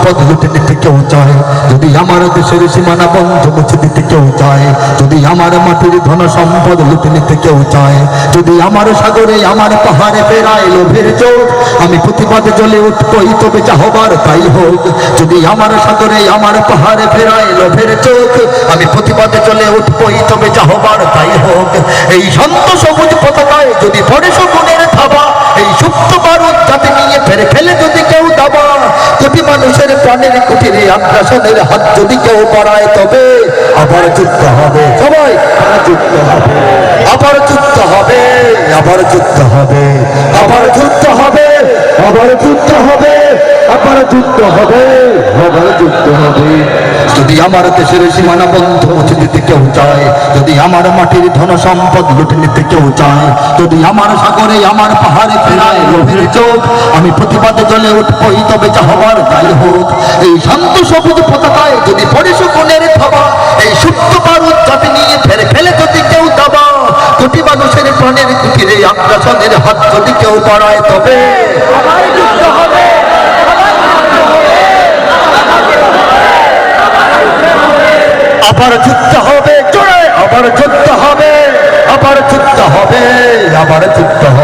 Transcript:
সম্পদ লুটে নিতে কেউ চায়। যদি আমার দেশের সীমানা বন্ধ মুছে দিতে কেউ চায়, যদি আমার মাটির ধন সম্পদ লুটে নিতে কেউ চায়, যদি আমার সাগরে আমার পাহাড়ে ফেরায় লোভের চোখ, আমি প্রতিবাদে জ্বলে উঠবই, তবে চাহবার তাই হোক। যদি আমার সাগরে আমার পাহাড়ে ফেরায় লোভের চোখ, আমি প্রতিবাদে চলে উঠবই, তবে চাহবার তাই হোক। এই শান্ত সবুজ পতাকায় যদি পড়ে শকুনের থাবা, এই সুপ্ত বারুদ যাতে নিয়ে ফেরে ফেলে যদি কেউ দাবা মানুষের প্রাণের কুটিরে আগ্রাসনের হাত যদি কেউ করায় তবে আবার যুদ্ধ হবে। সবাই যুদ্ধ হবে। আবার যুদ্ধ হবে, আবার যুদ্ধ হবে। আবার যুদ্ধ হবে, আবার যুদ্ধ হবে, আবার যুদ্ধ হবে। আবার যুদ্ধ হবে। যদি আমার দেশের সীমানা বন্ধ মুছে দিতে কেউ চায় যদি আমার মাটির ধন সম্পদ লুটে নিতে কেউ চায় যদি আমার সাগরে, আমার পাহাড়ে ফেরায় লোভের চোখ, আমি প্রতিবাদে জ্বলে উঠবই তবে চাহবার তাই হোক। এই শান্ত সবুজ পতাকায় যদি পড়ে শকুনের থাবা এই সুপ্ত বারুদ যাতে নিয়ে ফেলে ফেলে যদি কেউ দাবা, কোটি মানুষের প্রাণের কুটিরে আগ্রাসনের হাত যদি কেউ বাড়ায় তবে আবার যুদ্ধ হবে জোরে আবার যুদ্ধ হবে আবার যুদ্ধ হবে আবার যুদ্ধ হবে।